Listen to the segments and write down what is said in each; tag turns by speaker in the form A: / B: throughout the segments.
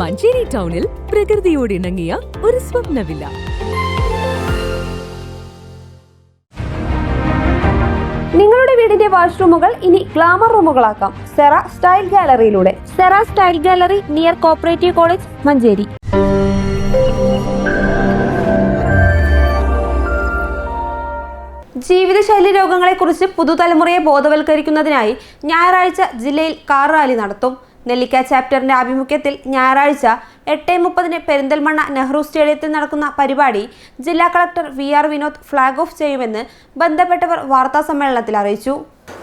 A: മഞ്ചേരി ടൗണിൽ പ്രകൃതിയോട് ഇണങ്ങിയ ഒരു സ്വപ്നവില്ല.
B: നിങ്ങളുടെ വീടിന്റെ വാഷ്റൂമുകൾ ഇനി ഗ്ലാമർ റൂമുകളാക്കാം. Sera style ഗാലറിയിലൂടെ. Sera style gallery near cooperative college Manjeri. ജീവിതശൈലി രോഗങ്ങളെക്കുറിച്ച് പുതുതലമുറയെ ബോധവൽക്കരിക്കുന്നതിനായി ഞായറാഴ്ച ജില്ലയിൽ കാർ റാലി നടത്തും. നെല്ലിക്ക ചാപ്റ്ററിന്റെ ആഭിമുഖ്യത്തിൽ ഞായറാഴ്ച എട്ട് മുപ്പതിന് പെരിന്തൽമണ്ണ നെഹ്റു സ്റ്റേഡിയത്തിൽ നടക്കുന്ന പരിപാടി ജില്ലാ collector V R Vinod flag off ചെയ്യുമെന്ന് ബന്ധപ്പെട്ടവർ വാർത്താ സമ്മേളനത്തിൽ അറിയിച്ചു.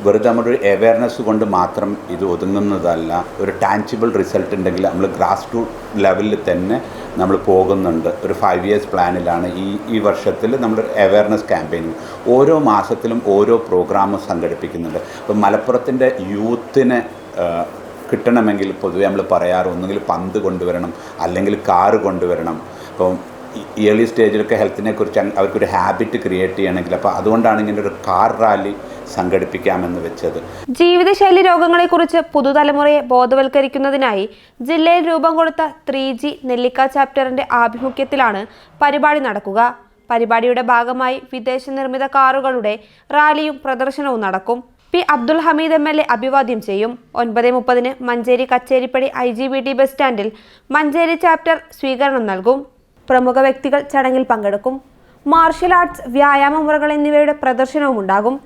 C: വെറുതെ നമ്മുടെ ഒരു അവയർനെസ് കൊണ്ട് മാത്രം ഇത് ഒതുങ്ങുന്നതല്ല ഒരു ടാൻജിബിൾ റിസൾട്ട് ഉണ്ടെങ്കിൽ നമ്മൾ ഗ്രാസ് റൂട്ട് ലെവലിൽ തന്നെ നമ്മൾ പോകുന്നുണ്ട്. ഒരു ഫൈവ് ഇയേഴ്സ് പ്ലാനിലാണ് ഈ ഈ വർഷത്തിൽ നമ്മൾ അവയർനെസ് ക്യാമ്പയിനിങ് ഓരോ മാസത്തിലും ഓരോ പ്രോഗ്രാം സംഘടിപ്പിക്കുന്നുണ്ട്. ഇപ്പം മലപ്പുറത്തിന്റെ യൂത്തിനെ കിട്ടണമെങ്കിൽ പൊതുവെ നമ്മൾ പറയാറ് ഒന്നുകിൽ പന്ത് കൊണ്ടുവരണം അല്ലെങ്കിൽ കാറ് കൊണ്ടുവരണം. ഇപ്പം ഏർലി സ്റ്റേജിലൊക്കെ ഹെൽത്തിനെ കുറിച്ച് അവർക്കൊരു ഹാബിറ്റ് ക്രിയേറ്റ് ചെയ്യണമെങ്കിൽ അപ്പോൾ അതുകൊണ്ടാണ് ഇങ്ങനെ ഒരു കാർ റാലി സംഘടിപ്പിക്കാമെന്ന് വെച്ചത്.
B: ജീവിതശൈലി രോഗങ്ങളെക്കുറിച്ച് പുതുതലമുറയെ ബോധവൽക്കരിക്കുന്നതിനായി ജില്ലയിൽ രൂപം കൊടുത്ത ത്രീ ജി നെല്ലിക്ക ചാപ്റ്ററിന്റെ ആഭിമുഖ്യത്തിലാണ് പരിപാടി നടക്കുക. പരിപാടിയുടെ ഭാഗമായി വിദേശ നിർമ്മിത കാറുകളുടെ റാലിയും പ്രദർശനവും നടക്കും. P Abdul Hameed M L A അഭിവാദ്യം ചെയ്യും. ഒൻപത് മുപ്പതിന് Manjeri Kacheripadi I G B T bus സ്റ്റാൻഡിൽ മഞ്ചേരി ചാപ്റ്റർ സ്വീകരണം നൽകും. പ്രമുഖ വ്യക്തികൾ ചടങ്ങിൽ പങ്കെടുക്കും. മാർഷൽ ആർട്സ് വ്യായാമ മുറകൾ എന്നിവയുടെ പ്രദർശനവും ഉണ്ടാകും.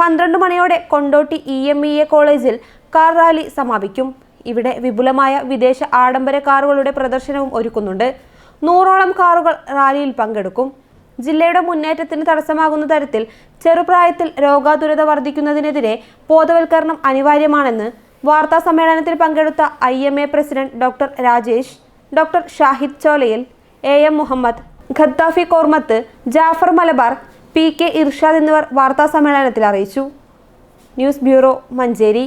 B: പന്ത്രണ്ട് മണിയോടെ Kondotty E M E A കോളേജിൽ കാർ റാലി സമാപിക്കും. ഇവിടെ വിപുലമായ വിദേശ ആഡംബര കാറുകളുടെ പ്രദർശനവും ഒരുക്കുന്നുണ്ട്. നൂറോളം കാറുകൾ റാലിയിൽ പങ്കെടുക്കും. ജില്ലയുടെ മുന്നേറ്റത്തിന് തടസ്സമാകുന്ന തരത്തിൽ ചെറുപ്രായത്തിൽ രോഗാതുരത വർദ്ധിക്കുന്നതിനെതിരെ ബോധവൽക്കരണം അനിവാര്യമാണെന്ന് വാർത്താ സമ്മേളനത്തിൽ പങ്കെടുത്ത I M A president doctor Rajesh doctor Shahid Cholayil A M Muhammad Khaddafi Kormath Jafar Malabar P K Irshad എന്നിവർ വാർത്താ സമ്മേളനത്തിൽ അറിയിച്ചു. News bureau Manjeri.